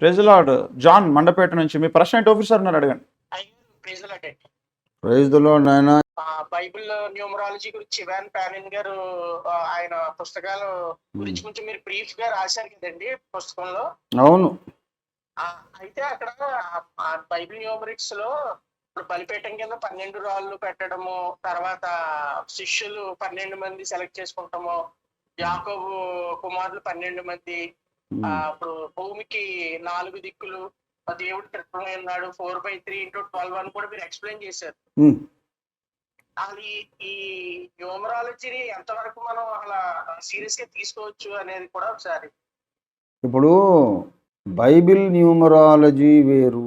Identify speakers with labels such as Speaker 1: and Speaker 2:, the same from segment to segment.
Speaker 1: ప్రెజలాడ్ John Mandapeta నుంచి మీ ప్రశ్న ఏంటి? ఆఫీసర్ ఉన్నారు అడగండి.
Speaker 2: ప్రైజులు
Speaker 3: నాయన.
Speaker 2: బైబిల్ న్యూమరాలజీ గురించి ఇవాన్ పానిన్ గారు ఆయన పుస్తకాలు గురించి కొంచెం మీరు బ్రీఫ్గా రాశారు కదండి పుస్తకంలో.
Speaker 3: అవును.
Speaker 2: అయితే అక్కడ బైబిల్ న్యూమరిక్స్లో ఇప్పుడు బలిపీఠం కింద పన్నెండు రాళ్ళు పెట్టడము తర్వాత శిష్యులు పన్నెండు మంది సెలెక్ట్ చేసుకుంటాము యాకోబు కుమారులు పన్నెండు మంది ఇప్పుడు భూమికి నాలుగు దిక్కులు దేవుడు త్రిత్వమై ఉన్నాడు four by three into twelve అని కూడా మీరు ఎక్స్ప్లెయిన్ చేశారు. అది ఈ న్యూమరాలజీని ఎంతవరకు మనం అలా సీరియస్గా తీసుకోవచ్చు అనేది కూడా ఒకసారి.
Speaker 3: ఇప్పుడు బైబిల్ న్యూమరాలజీ వేరు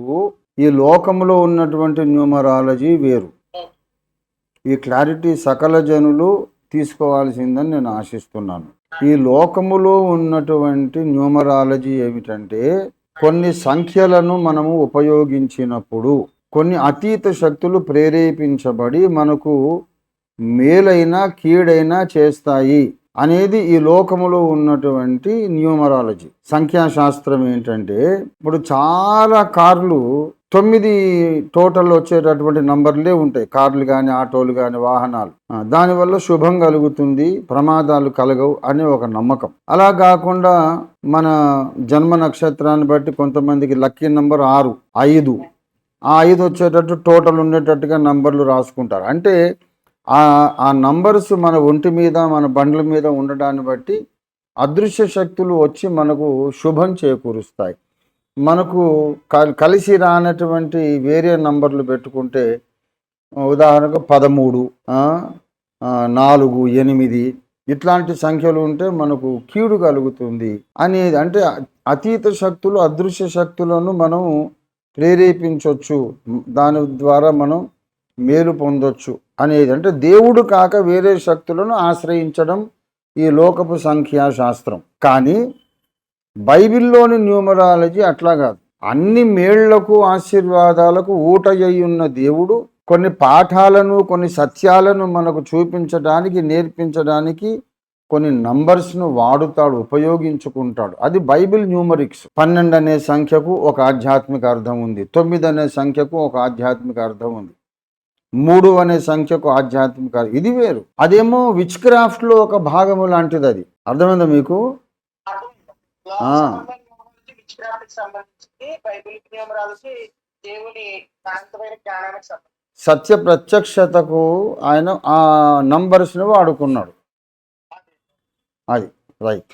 Speaker 3: ఈ లోకంలో ఉన్నటువంటి న్యూమరాలజీ వేరు. ఈ క్లారిటీ సకల జనులు తీసుకోవాల్సిందని నేను ఆశిస్తున్నాను. ఈ లోకములో ఉన్నటువంటి న్యూమరాలజీ ఏమిటంటే కొన్ని సంఖ్యలను మనము ఉపయోగించినప్పుడు కొన్ని అతీత శక్తులు ప్రేరేపించబడి మనకు మేలైనా కీడైనా చేస్తాయి అనేది ఈ లోకములో ఉన్నటువంటి న్యూమరాలజీ. సంఖ్యాశాస్త్రం ఏంటంటే ఇప్పుడు చాలా కార్లు తొమ్మిది టోటల్ వచ్చేటటువంటి నంబర్లే ఉంటాయి. కార్లు కానీ ఆటోలు కానీ వాహనాలు. దానివల్ల శుభం కలుగుతుంది ప్రమాదాలు కలగవు అనే ఒక నమ్మకం. అలా కాకుండా మన జన్మ నక్షత్రాన్ని బట్టి కొంతమందికి లక్కీ నంబర్ ఆరు ఐదు. ఆ ఐదు వచ్చేటట్టు టోటల్ ఉండేటట్టుగా నంబర్లు రాసుకుంటారు. అంటే ఆ ఆ నంబర్స్ మన ఒంటి మీద మన బండ్ల మీద ఉండడాన్ని బట్టి అదృశ్య శక్తులు వచ్చి మనకు శుభం చేకూరుస్తాయి. మనకు కలిసి రానటువంటి వేరే నంబర్లు పెట్టుకుంటే ఉదాహరణకు పదమూడు నాలుగు ఎనిమిది ఇట్లాంటి సంఖ్యలు ఉంటే మనకు కీడు కలుగుతుంది అనేది అంటే అతీత శక్తులు అదృశ్య శక్తులను మనం ప్రేరేపించవచ్చు దాని ద్వారా మనం మేలు పొందొచ్చు అనేది. అంటే దేవుడు కాక వేరే శక్తులను ఆశ్రయించడం ఈ లోకపు సంఖ్యా శాస్త్రం కానీ బైబిల్లోని న్యూమరాలజీ అట్లా కాదు. అన్ని మేళ్ళకు ఆశీర్వాదాలకు ఊటయ్యున్న దేవుడు కొన్ని పాఠాలను కొన్ని సత్యాలను మనకు చూపించడానికి నేర్పించడానికి కొన్ని నంబర్స్ను వాడుతాడు ఉపయోగించుకుంటాడు. అది బైబిల్ న్యూమరిక్స్. పన్నెండు అనే సంఖ్యకు ఒక ఆధ్యాత్మిక అర్థం ఉంది. తొమ్మిది అనే సంఖ్యకు ఒక ఆధ్యాత్మిక అర్థం ఉంది. మూడు అనే సంఖ్యకు ఆధ్యాత్మిక ఇది వేరు. అదేమో విచ్ క్రాఫ్ట్లో ఒక భాగము లాంటిది అది. అర్థమైందా మీకు? సత్య ప్రత్యక్షతకు ఆయన ఆ నంబర్స్ని వాడుకున్నాడు. అది. రైట్.